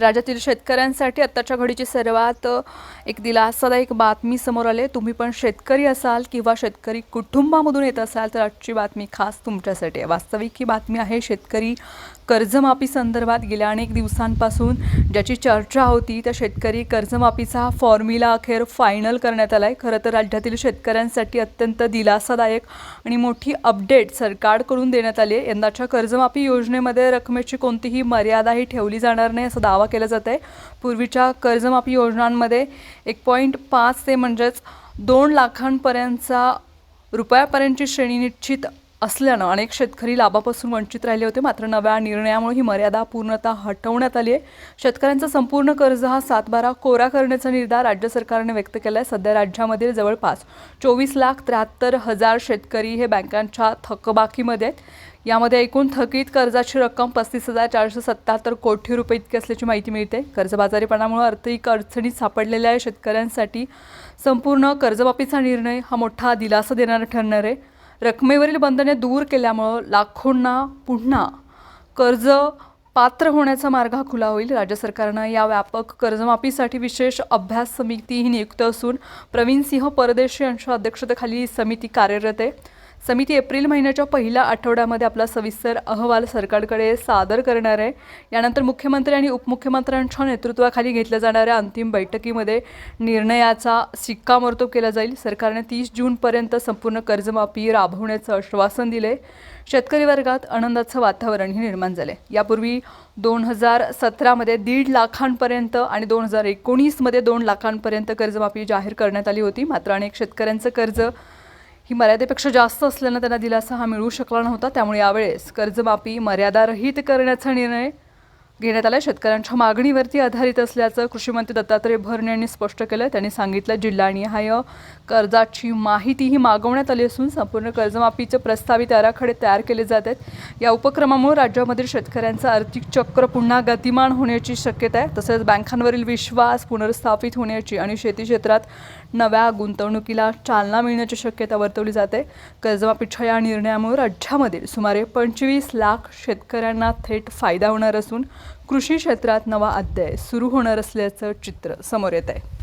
राज्यातील शेतकऱ्यांसाठी आत्ताच्या घडीची सर्वात एक दिलासादायक बातमी समोर आले तुम्ही पण शेतकरी असाल किंवा शेतकरी कुटुंबामधून येत असाल तर आजची बातमी खास तुमच्यासाठी आहे. वास्तविक ही बातमी आहे शेतकरी कर्जमाफी संदर्भात गेल्या अनेक दिवसांपासून ज्याची चर्चा होती त्या शेतकरी कर्जमाफीचा फॉर्म्युला अखेर फायनल करण्यात आला आहे खरं तर राज्यातील शेतकऱ्यांसाठी अत्यंत दिलासादायक आणि मोठी अपडेट सरकारकडून देण्यात आली आहे. यंदाच्या कर्जमाफी योजनेमध्ये रकमेची कोणतीही मर्यादाही ठेवली जाणार नाही असा दावा केला जात आहे पूर्वीच्या कर्जमाफी योजनांमध्ये एक पॉईंट पाच ते म्हणजेच दोन लाखांपर्यंतचा रुपयापर्यंतची श्रेणी निश्चित असल्यानं अनेक शेतकरी लाभापासून वंचित राहिले होते. मात्र नव्या निर्णयामुळे ही मर्यादा पूर्णतः हटवण्यात आली आहे. शेतकऱ्यांचा संपूर्ण कर्ज हा सातबारा कोरा करण्याचा निर्धार राज्य सरकारने व्यक्त केला आहे सध्या राज्यामधील जवळपास चोवीस लाख त्र्याहत्तर हजार शेतकरी हे बँकांच्या थकबाकीमध्ये आहेत. यामध्ये एकूण थकीत कर्जाची रक्कम पस्तीस हजार चारशे सत्याहत्तर कोटी रुपये इतकी असल्याची माहिती मिळते. कर्जबाजारीपणामुळे आर्थिक अडचणीत सापडलेल्या शेतकऱ्यांसाठी संपूर्ण कर्जमाफीचा निर्णय हा मोठा दिलासा देणारा ठरणार आहे. रकमेवरील बंधने दूर केल्यामुळं लाखोंना पुन्हा कर्ज पात्र होण्याचा मार्ग हा खुला होईल. राज्य सरकारनं या व्यापक कर्जमाफीसाठी विशेष अभ्यास समितीही नियुक्त असून प्रवीण सिंह परदेशी यांच्या अध्यक्षतेखाली ही समिती कार्यरत आहे. समिती एप्रिल महिन्याच्या पहिल्या आठवड्यामध्ये आपला सविस्तर अहवाल सरकारकडे सादर करणार आहे. यानंतर मुख्यमंत्री आणि उपमुख्यमंत्र्यांच्या नेतृत्वाखाली घेतल्या जाणाऱ्या अंतिम बैठकीमध्ये निर्णयाचा शिक्कामोर्तब केला जाईल. सरकारने तीस जूनपर्यंत संपूर्ण कर्जमाफी राबवण्याचं आश्वासन दिले शेतकरी वर्गात आनंदाचं वातावरणही निर्माण झाले यापूर्वी दोन हजार सतरामध्ये दीड लाखांपर्यंत आणि दोन हजार एकोणीसमध्ये दोन लाखांपर्यंत कर्जमाफी जाहीर करण्यात आली होती. मात्र अनेक शेतकऱ्यांचं कर्ज ही मर्यादेपेक्षा जास्त असल्यानं त्यांना दिलासा हा मिळू शकला नव्हता. त्यामुळे यावेळेस कर्जमाफी मर्यादारहित करण्याचा निर्णय घेण्यात आला शेतकऱ्यांच्या मागणीवरती आधारित असल्याचं कृषीमंत्री दत्तात्रय भरणे यांनी स्पष्ट केलं त्यांनी सांगितलं जिल्हानिहाय कर्जाची माहितीही मागवण्यात आली असून संपूर्ण कर्जमाफीचे प्रस्तावित आराखडे तयार केले जात आहेत. या उपक्रमामुळे राज्यामधील शेतकऱ्यांचं आर्थिक चक्र पुन्हा गतिमान होण्याची शक्यता आहे. तसेच बँकांवरील विश्वास पुनर्स्थापित होण्याची आणि शेती क्षेत्रात नव्या गुंतवणुकीला चालना मिळण्याची शक्यता वर्तवली जाते कर्जमाफीच्या या निर्णयामुळे राज्यामधील सुमारे पंचवीस लाख शेतकऱ्यांना थेट फायदा होणार असून कृषी क्षेत्रात नवा अध्याय सुरू होणार असल्याचं चित्र समोर येत आहे.